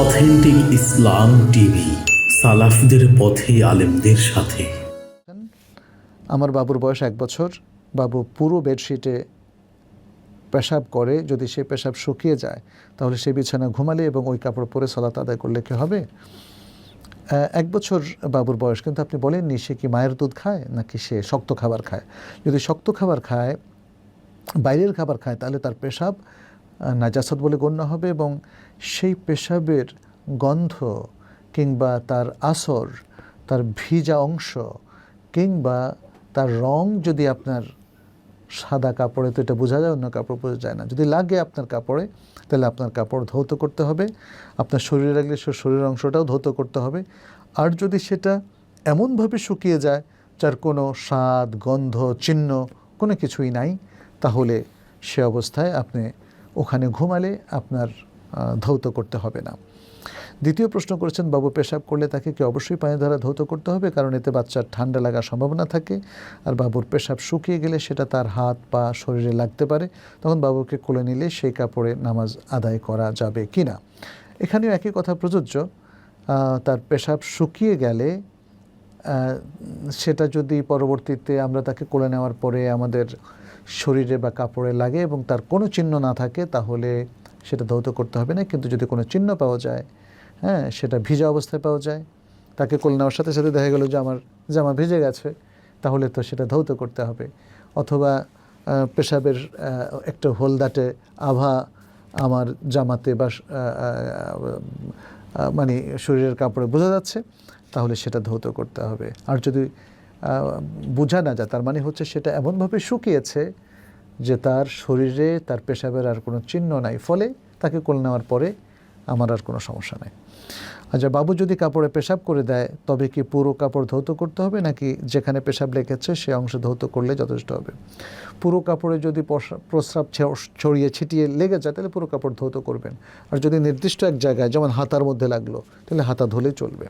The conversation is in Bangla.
অথেন্টিক ইসলাম টিভি, সালাফদের পথে আলেমদের সাথে। আমার বাবুর বয়স এক বছর। বাবু পুরো বেডশিটে পেশাব করে। যদি সে পেশাব শুকিয়ে যায়, তাহলে সে বিছানা ঘুমালে এবং ওই কাপড় পরে সলাত আদায় করলে কি হবে? এক বছর বাবুর বয়স, কিন্তু আপনি বলেননি, সে কি মায়ের দুধ খায় নাকি সে শক্ত খাবার খায়? যদি শক্ত খাবার খায়, বাইরের খাবার খায়, তাহলে তার পেশাব নাজাসত বলে গণ্য হবে এবং সেই পেশাবের গন্ধ কিংবা তার আসর, তার ভিজা অংশ কিংবা তার রং যদি আপনার সাদা কাপড়ে, তো এটা বোঝা যায়, অন্য কাপড় বোঝা যায় না। যদি লাগে আপনার কাপড়ে, তাহলে আপনার কাপড় ধৌত করতে হবে। আপনার শরীরে লাগলে সে শরীরের অংশটাও ধৌত করতে হবে। আর যদি সেটা এমনভাবে শুকিয়ে যায়, যার কোনো স্বাদ, গন্ধ, চিহ্ন কোনো কিছুই নাই, তাহলে সে অবস্থায় আপনি ওখানে ঘুমালে আপনার ধৌত করতে হবে না। দ্বিতীয় প্রশ্ন করেছেন, বাবু, পেশাব করলে তাকে কি অবশ্যই পানি দ্বারা ধৌত করতে হবে? কারণ এতে বাচ্চার ঠান্ডা লাগার সম্ভাবনা থাকে। আর বাবুর পেশাব শুকিয়ে গেলে সেটা তার হাত পা শরীরে লাগতে পারে। তখন বাবুকে কোলে নিলে সেই কাপড়ে নামাজ আদায় করা যাবে কি না এখানেও একই কথা প্রযোজ্য। তার পেশাব শুকিয়ে গেলে সেটা যদি পরবর্তীতে আমরা তাকে কোলে নেওয়ার পরে আমাদের শরীরে বা কাপড়ে লাগে এবং তার কোনো চিহ্ন না থাকে, তাহলে সেটা ধৌত করতে হবে না। কিন্তু যদি কোনো চিহ্ন পাওয়া যায় হ্যাঁ সেটা ভিজা অবস্থায় পাওয়া যায়, তাকে কোলে নেওয়ার সাথে সাথে দেখা গেলো যে আমার জামা ভিজে গেছে, তাহলে তো সেটা ধৌত করতে হবে। অথবা পেশাবের একটা হলদাটে আভা আমার জামাতে বা মানে শরীরের কাপড়ে বোঝা যাচ্ছে তাহলে সেটা ধৌত করতে হবে। আর যদি বোঝা না যায়, তার মানে হচ্ছে সেটা এমনভাবে শুকিয়েছে যে তার শরীরে, তার পেশাবের আর কোনো চিহ্ন নাই। ফলে তাকে কোল নেওয়ার পরে আমার আর কোনো সমস্যা নেই। আচ্ছা বাবু যদি কাপড়ে পেশাব করে দেয়, তবে কি পুরো কাপড় ধৌত করতে হবে? নাকি যেখানে পেশাব লেগেছে, সে অংশ ধৌত করলে যথেষ্ট হবে? পুরো কাপড়ে যদি প্রস্রাব ছড়িয়ে ছিটিয়ে লেগে যায়, তাহলে পুরো কাপড় ধৌত করবেন। আর যদি নির্দিষ্ট এক জায়গায়, যেমন হাতার মধ্যে লাগল, তাহলে হাতা ধুলেই চলবে।